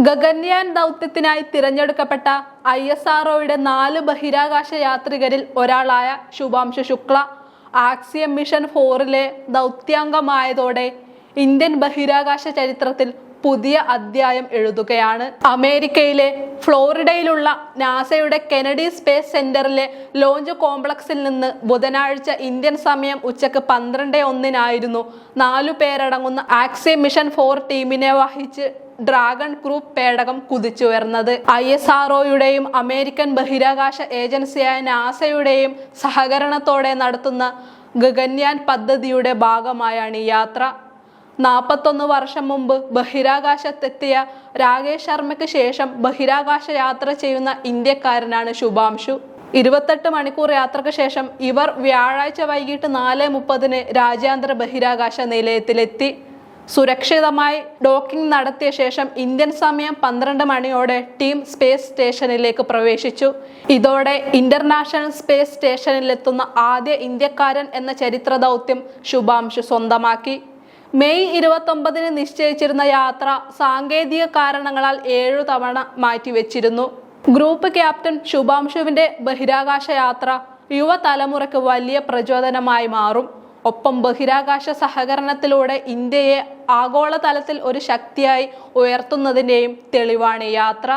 ഗഗൻയാൻ ദൗത്യത്തിനായി തിരഞ്ഞെടുക്കപ്പെട്ട I S ആർഒയുടെ നാല് ബഹിരാകാശ യാത്രികരിൽ ഒരാളായ ശുഭാംശു ശുക്ല ആക്സിയം മിഷൻ ഫോറിലെ ദൗത്യാംഗമായതോടെ ഇന്ത്യൻ ബഹിരാകാശ ചരിത്രത്തിൽ പുതിയ അധ്യായം എഴുതുകയാണ്. അമേരിക്കയിലെ ഫ്ലോറിഡയിലുള്ള നാസയുടെ കെനഡി സ്പേസ് സെന്ററിലെ ലോഞ്ച് കോംപ്ലക്സിൽ നിന്ന് ബുധനാഴ്ച ഇന്ത്യൻ സമയം ഉച്ചയ്ക്ക് പന്ത്രണ്ട് ഒന്നിനായിരുന്നു. നാലു പേരടങ്ങുന്ന ആക്സി മിഷൻ ഫോർ ടീമിനെ വഹിച്ച് ഡ്രാഗൺ ഗ്രൂപ്പ് പേടകം കുതിച്ചുയർന്നത്. ഐ എസ് ആർഒയുടെയും അമേരിക്കൻ ബഹിരാകാശ ഏജൻസിയായ നാസയുടെയും സഹകരണത്തോടെ നടത്തുന്ന ഗഗൻയാൻ പദ്ധതിയുടെ ഭാഗമായാണ് ഈ യാത്ര. നാൽപ്പത്തൊന്ന് വർഷം മുമ്പ് ബഹിരാകാശത്തെത്തിയ രാകേഷ് ശർമ്മയ്ക്ക് ശേഷം ബഹിരാകാശ യാത്ര ചെയ്യുന്ന ഇന്ത്യക്കാരനാണ് ശുഭാംശു. ഇരുപത്തെട്ട് മണിക്കൂർ യാത്രയ്ക്ക് ശേഷം ഇവർ വ്യാഴാഴ്ച വൈകിട്ട് നാല് മുപ്പതിന് രാജ്യാന്തര ബഹിരാകാശ നിലയത്തിലെത്തി. സുരക്ഷിതമായി ഡോക്കിംഗ് നടത്തിയ ശേഷം ഇന്ത്യൻ സമയം പന്ത്രണ്ട് മണിയോടെ ടീം സ്പേസ് സ്റ്റേഷനിലേക്ക് പ്രവേശിച്ചു. ഇതോടെ ഇന്റർനാഷണൽ സ്പേസ് സ്റ്റേഷനിലെത്തുന്ന ആദ്യ ഇന്ത്യക്കാരൻ എന്ന ചരിത്ര ദൗത്യം ശുഭാംശു സ്വന്തമാക്കി. മെയ് ഇരുപത്തൊമ്പതിന് നിശ്ചയിച്ചിരുന്ന യാത്ര സാങ്കേതിക കാരണങ്ങളാൽ ഏഴു തവണ മാറ്റിവെച്ചിരുന്നു. ഗ്രൂപ്പ് ക്യാപ്റ്റൻ ശുഭാംശുവിന്റെ ബഹിരാകാശ യാത്ര യുവതലമുറയ്ക്ക് വലിയ പ്രചോദനമായി മാറും. ഒപ്പം ബഹിരാകാശ സഹകരണത്തിലൂടെ ഇന്ത്യയെ ആഗോളതലത്തിൽ ഒരു ശക്തിയായി ഉയർത്തുന്നതിന്റെയും തെളിവാണ് യാത്ര.